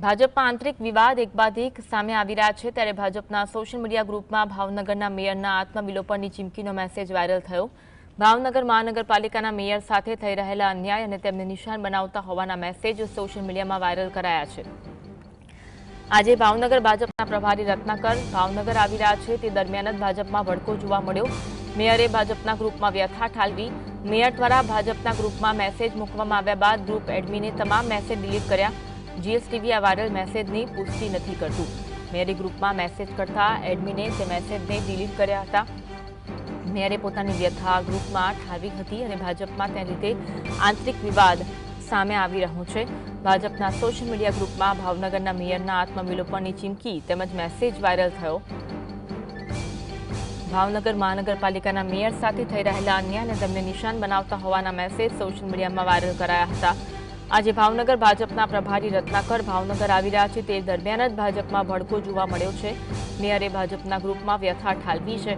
ભાજપમાં આંતરિક વિવાદ એક બાદ એક સામે આવી રહ્યા છે. ત્યારે ભાજપના સોશિયલ મીડિયા ગ્રુપમાં ભાવનગરના મેયરના આત્મવિલોપનની ચીમકીનો મેસેજ વાયરલ થયો. ભાવનગર મહાનગરપાલિકાના મેયર સાથે થઈ રહેલા અન્યાય અને તેમને નિશાન બનાવતા હોવાના મેસેજ સોશિયલ મીડિયામાં વાયરલ કરાયા છે. આજે ભાવનગર ભાજપના પ્રભારી રત્નાકર ભાવનગર આવી રહ્યા છે. તે દરમિયાન જ ભાજપમાં ભડકો જોવા મળ્યો. મેયરે ભાજપના ગ્રુપમાં વ્યથા ઠાલવી, મેયર દ્વારા ભાજપના ગ્રુપમાં મેસેજ મૂકવામાં આવ્યા બાદ ગ્રુપ એડમિને તમામ મેસેજ ડિલીટ કર્યા. જીએસટીવી આ વાયરલ મેસેજની પુષ્ટિ નથી કરતું. મેયરે ગ્રુપમાં મેસેજ કરતા એડમિને તે મેસેજને ડિલીટ કર્યા હતા. મેયરે પોતાની વ્યથા ગ્રુપમાં ઠાલવી હતી અને ભાજપમાં તેને લીધે આંતરિક વિવાદ સામે આવી રહ્યો છે. ભાજપના સોશિયલ મીડિયા ગ્રુપમાં ભાવનગરના મેયરના આત્મવિલોપનની ચીમકી તેમજ મેસેજ વાયરલ થયો. ભાવનગર મહાનગરપાલિકાના મેયર સાથે થઈ રહેલા અન્યાયને તેમને નિશાન બનાવતા હોવાના મેસેજ સોશિયલ મીડિયામાં વાયરલ કરાયા હતા. આજે ભાવનગર ભાજપના પ્રભારી રત્નાકર ભાવનગર આવી રહ્યા છે. તે દરમિયાન જ ભાજપમાં ભડકો જોવા મળ્યો છે. મેયરે ભાજપના ગ્રુપમાં વ્યથા ઠાલવી છે.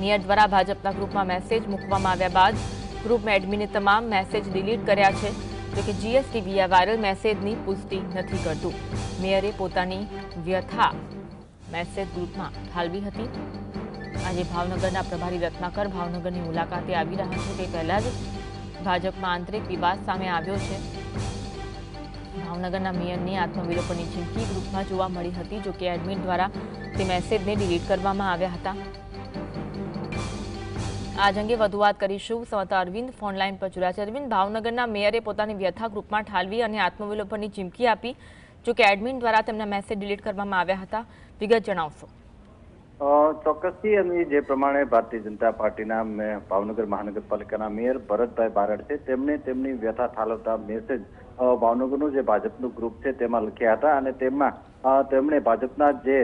મેયર દ્વારા ભાજપના ગ્રુપમાં મેસેજ મૂકવામાં આવ્યા બાદ ગ્રુપ એડમિને તમામ મેસેજ ડિલીટ કર્યા છે. જોકે જીએસટીવી આ વાયરલ મેસેજની પુષ્ટિ નથી કરતું. મેયરે પોતાની વ્યથા મેસેજ ગ્રુપમાં ઠાલવી હતી. આજે ભાવનગરના પ્રભારી રત્નાકર ભાવનગરની મુલાકાતે આવી રહ્યા છે. તે પહેલા જ ભાજપમાં આંતરિક વિવાદ સામે આવ્યો છે. ભાવનગરના મેયરની આત્મવિલોપનની ચીમકી ગ્રુપમાં જોવા મળી હતી જો કે એડમિન દ્વારા તે મેસેજને ડિલીટ કરવામાં આવ્યા હતા. આજ અંગે વધુ વાત કરીશું. સંવાદદાતા અરવિંદ ફોનલાઈન પર જોડાયા છે. અરવિંદ, ભાવનગરના મેયરે પોતાની વ્યથા ગ્રુપમાં ઠાલવી અને આત્મવિલોપનની ચીમકી આપી જો કે એડમિન દ્વારા તેમના મેસેજ ડિલીટ કરવામાં આવ્યા હતા. વિગત જણાવશો. ચોક્કસથી અને જે પ્રમાણે ભારતીય જનતા પાર્ટીના ભાવનગર મહાનગરપાલિકાના મેયર ભરતભાઈ બારડ છે, તેમણે તેમની વ્યથા ઠાલવતા મેસેજ ભાવનગરનું જે ભાજપનું ગ્રુપ છે તેમાં લખ્યા હતા અને તેમાં તેમણે ભાજપના જે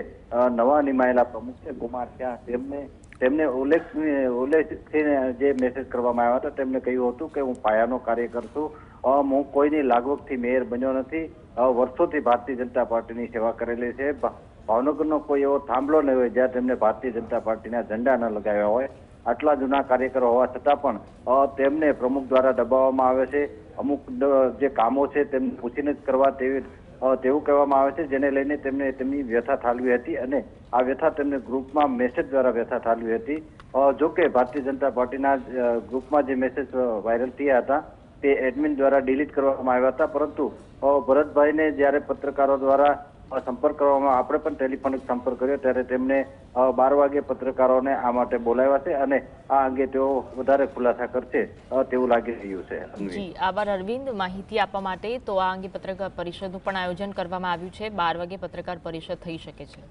નવા નિમાયેલા પ્રમુખ છે કુમાર શાહ, તેમને તેમને ઉલ્લેખ ઉલ્લેખીને જે મેસેજ કરવામાં આવ્યા હતા, તેમણે કહ્યું હતું કે હું પાયાનો કાર્યકર છું હું કોઈની લાગવગથી મેયર બન્યો નથી વર્ષોથી ભારતીય જનતા પાર્ટીની સેવા કરેલી છે ભાવનગરનો કોઈ એવો થાંભલો નહીં હોય જ્યાં તેમને ભારતીય જનતા પાર્ટીના ઝંડા ન લગાવ્યા હોય. આટલા જૂના કાર્યકરો હોવા છતાં પણ તેમને પ્રમુખ દ્વારા દબાવવામાં આવે છે. અમુક જે કામો છે તેમને પૂછીને જ કરવા તેવી તેવું કહેવામાં આવે છે, જેને લઈને તેમને તેમની વ્યથા ઠાલવી હતી અને આ વ્યથા તેમને ગ્રુપમાં મેસેજ દ્વારા વ્યથા ઠાલવી હતી. જો કે ભારતીય જનતા પાર્ટીના ગ્રુપમાં જે મેસેજ વાયરલ થયા હતા, તે એડમિન દ્વારા ડિલીટ કરવામાં આવ્યા હતા. પરંતુ ભરતભાઈને જ્યારે પત્રકારો દ્વારા સંપર્ક કરવામાં આપણે પણ ટેલિફોનિક સંપર્ક કર્યો ત્યારે તેમને બાર વાગે પત્રકારોને આ માટે બોલાવ્યા છે અને આ અંગે તેઓ વધારે ખુલાસા કરશે તેવું લાગી રહ્યું છે. જી, આભાર અરવિંદ. માહિતી આપવા માટે તો આ અંગે પત્રકાર પરિષદનું પણ આયોજન કરવામાં આવ્યું છે. બાર વાગે પત્રકાર પરિષદ થઈ શકે છે.